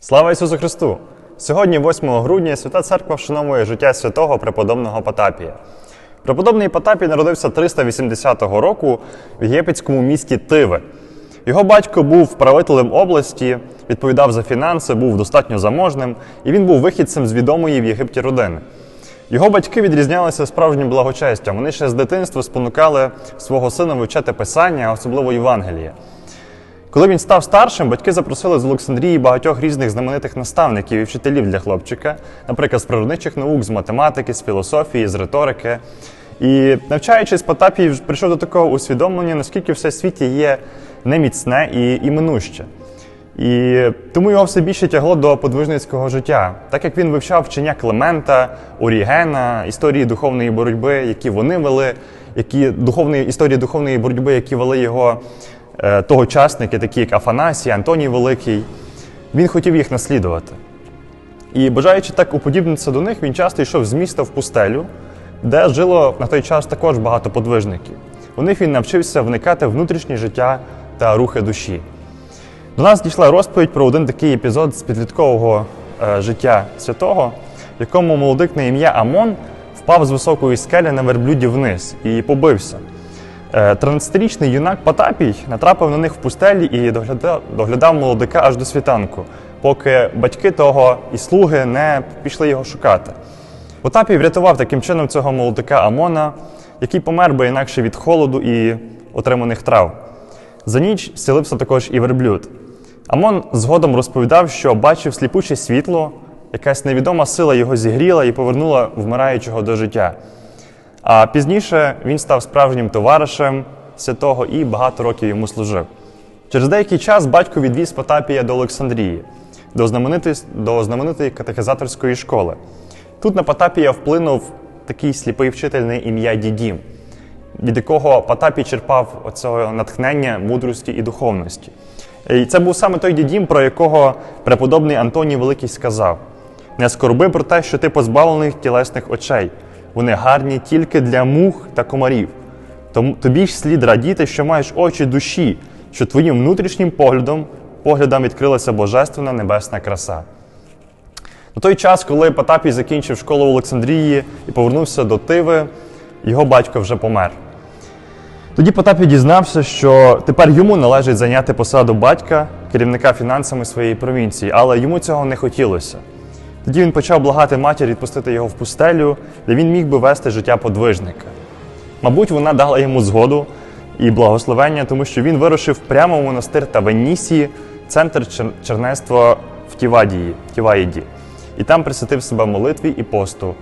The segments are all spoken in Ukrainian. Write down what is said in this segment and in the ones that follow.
Слава Ісусу Христу! Сьогодні, 8 грудня, Свята Церква вшановує життя святого преподобного Потапія. Преподобний Потапій народився 380 року в єгипетському місті Тиве. Його батько був правителем області, відповідав за фінанси, був достатньо заможним, і він був вихідцем з відомої в Єгипті родини. Його батьки відрізнялися справжнім благочестям. Вони ще з дитинства спонукали свого сина вивчати писання, особливо Євангеліє. Коли він став старшим, батьки запросили з Олександрії багатьох різних знаменитих наставників і вчителів для хлопчика, наприклад, з природничих наук, з математики, з філософії, з риторики. І навчаючись, Потапій прийшов до такого усвідомлення, наскільки все в світі є неміцне і, і минуще. І тому його все більше тягло до подвижницького життя, так як він вивчав вчення Клемента, Орігена, історії духовної боротьби, які вони вели, які духовної історії духовної боротьби, які вели його тогочасники, такі як Афанасій, Антоній Великий. Він хотів їх наслідувати. І бажаючи так уподібнитися до них, він часто йшов з міста в пустелю, де жило на той час також багато подвижників. У них він навчився вникати в внутрішнє життя та рухи душі. До нас дійшла розповідь про один такий епізод з підліткового е, життя святого, в якому молодик на ім'я Амон впав з високої скелі на верблюді вниз і побився. Е, 13-річний юнак Потапій натрапив на них в пустелі і доглядав, доглядав молодика аж до світанку, поки батьки того і слуги не пішли його шукати. Потапій врятував таким чином цього молодика Амона, який помер би інакше від холоду і отриманих трав. За ніч зцілився також і верблюд. Амон згодом розповідав, що бачив сліпуче світло, якась невідома сила його зігріла і повернула вмираючого до життя. А пізніше він став справжнім товаришем святого і багато років йому служив. Через деякий час батько відвіз Потапія до Олександрії, до знаменитої, до знаменитої катехизаторської школи. Тут на Потапія вплинув такий сліпий вчитель на ім'я Дідім, від якого Потапій черпав оцього натхнення, мудрості і духовності. І це був саме той дідім, про якого преподобний Антоній Великий сказав: не скорби про те, що ти позбавлений тілесних очей. Вони гарні тільки для мух та комарів. Тому тобі ж слід радіти, що маєш очі душі, що твоїм внутрішнім поглядом поглядом відкрилася божественна небесна краса. На той час, коли Потапій закінчив школу в Олександрії і повернувся до Тиви, його батько вже помер. Тоді Потапій дізнався, що тепер йому належить зайняти посаду батька, керівника фінансами своєї провінції, але йому цього не хотілося. Тоді він почав благати матір відпустити його в пустелю, де він міг би вести життя подвижника. Мабуть, вона дала йому згоду і благословення, тому що він вирушив прямо в монастир Тавенісі, центр чер- чернецтва в Тівадії, Тіваїді, і там присвятив себе молитві і посту,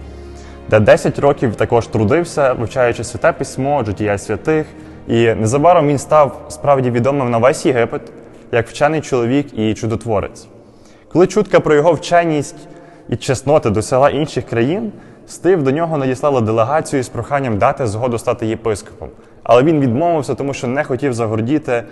де 10 років також трудився, вивчаючи святе письмо, життя святих. І незабаром він став справді відомим на весь Єгипет як вчений чоловік і чудотворець. Коли чутка про його вченість і чесноти досягла інших країн, Стив до нього надіслала делегацію з проханням дати згоду стати єпископом. Але він відмовився, тому що не хотів загордіти,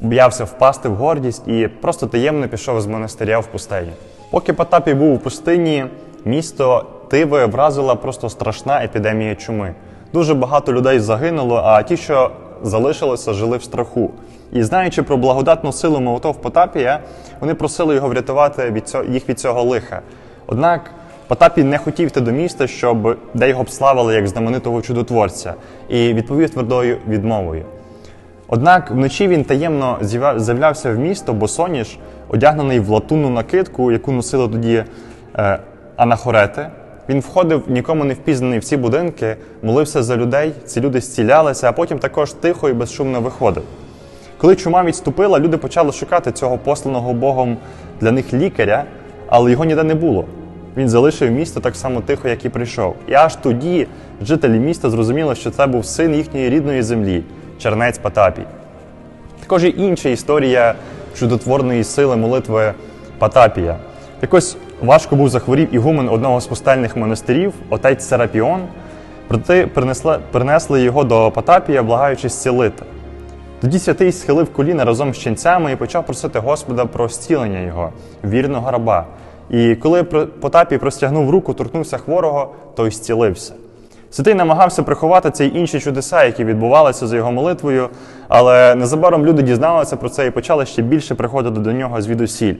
боявся впасти в гордість і просто таємно пішов з монастиря в пустелі. Поки Потапій був у пустині, місто Тиве вразила просто страшна епідемія чуми. Дуже багато людей загинуло, а ті, що залишилися, жили в страху. І знаючи про благодатну силу молотов Потапія, вони просили його врятувати від цього, їх від цього лиха. Однак Потапій не хотів йти до міста, щоб де його б славили як знаменитого чудотворця, і відповів твердою відмовою. Однак вночі він таємно з'явля- з'являвся в місто, бо соніш, одягнений в латунну накидку, яку носили тоді е, анахорети. Він входив нікому не впізнаний в ці будинки, молився за людей, ці люди зцілялися, а потім також тихо і безшумно виходив. Коли чума відступила, люди почали шукати цього посланого Богом для них лікаря, але його ніде не було. Він залишив місто так само тихо, як і прийшов. І аж тоді жителі міста зрозуміли, що це був син їхньої рідної землі, чернець Потапій. Також є інша історія чудотворної сили молитви Потапія. Якось важко був захворів ігумен одного з пустельних монастирів, отець Серапіон, проте принесли, принесли його до Потапія, благаючи зцілити. Тоді святий схилив коліна разом з ченцями і почав просити Господа про зцілення його, вірного раба. І коли Потапій простягнув руку, торкнувся хворого, той зцілився. Святий намагався приховати ці інші чудеса, які відбувалися за його молитвою, але незабаром люди дізналися про це і почали ще більше приходити до нього звідусіль.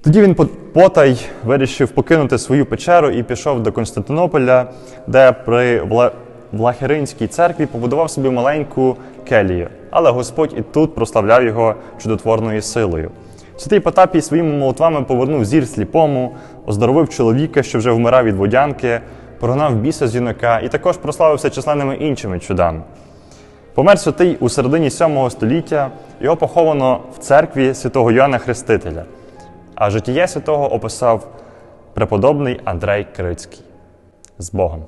Тоді він потай вирішив покинути свою печеру і пішов до Константинополя, де при Вла- Влахеринській церкві побудував собі маленьку келію. Але Господь і тут прославляв його чудотворною силою. Святий Потапій своїми молитвами повернув зір сліпому, оздоровив чоловіка, що вже вмирав від водянки, прогнав біса з юнака і також прославився численними іншими чудами. Помер святий у середині 7 століття, його поховано в церкві святого Йоанна Хрестителя, а життя святого описав преподобний Андрей Крицький. З Богом!